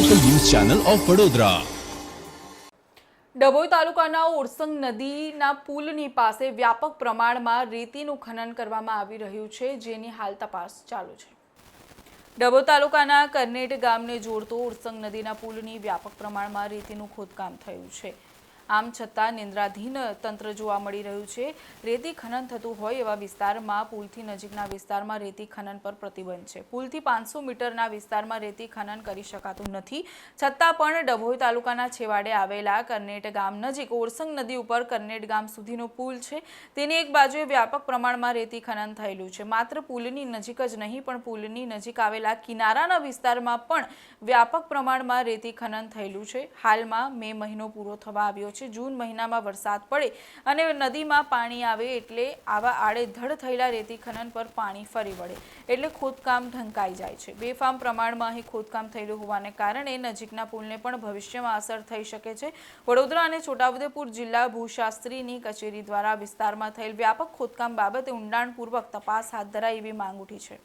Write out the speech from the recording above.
Channel of Vadodara Dabhoi તાલુકાના ઓરસંગ નદીના પુલની પાસે વ્યાપક પ્રમાણમાં રેતીનું ખનન કરવામાં આવી રહ્યું છે, જેની હાલ તપાસ ચાલુ છે. ડભોઈ તાલુકાના કરનેટ ગામને જોડતો ઓરસંગ નદીના પુલની વ્યાપક પ્રમાણમાં રેતીનું ખોદકામ થયું છે. આમ છતાં નિંદ્રાધીન તંત્ર જોવા મળી રહ્યું છે. રેતી ખનન થતું હોય એવા વિસ્તારમાં પુલથી નજીકના વિસ્તારમાં રેતી ખનન પર પ્રતિબંધ છે. પુલથી પાંચસો મીટરના વિસ્તારમાં રેતી ખનન કરી શકાતું નથી. છતાં પણ ડભોઈ તાલુકાના છેવાડે આવેલા કરનેટ ગામ નજીક ઓરસંગ નદી ઉપર કરનેટ ગામ સુધીનો પુલ છે. તેની એક બાજુએ વ્યાપક પ્રમાણમાં રેતી ખનન થયેલું છે. માત્ર પુલની નજીક જ નહીં, પણ પુલની નજીક આવેલા કિનારાના વિસ્તારમાં પણ વ્યાપક પ્રમાણમાં રેતી ખનન થયેલું છે. હાલમાં મે મહિનો પૂરો થવા આવ્યો છે. જૂન મહિનામાં વરસાદ પડે અને નદીમાં પાણી આવે એટલે આવા આડેધડ થયેલા રેતી ખનન પર પાણી ફરી વળે એટલે ખોદકામ ઢંકાઈ જાય છે. બેફામ પ્રમાણમાં અહીં ખોદકામ થયેલું હોવાને કારણે નજીકના પુલને પણ ભવિષ્યમાં અસર થઈ શકે છે. વડોદરા અને છોટાઉદેપુર જિલ્લા ભૂશાસ્ત્રીની કચેરી દ્વારા વિસ્તારમાં થયેલ વ્યાપક ખોદકામ બાબતે ઊંડાણપૂર્વક તપાસ હાથ ધરાય એવી માંગ ઉઠી છે.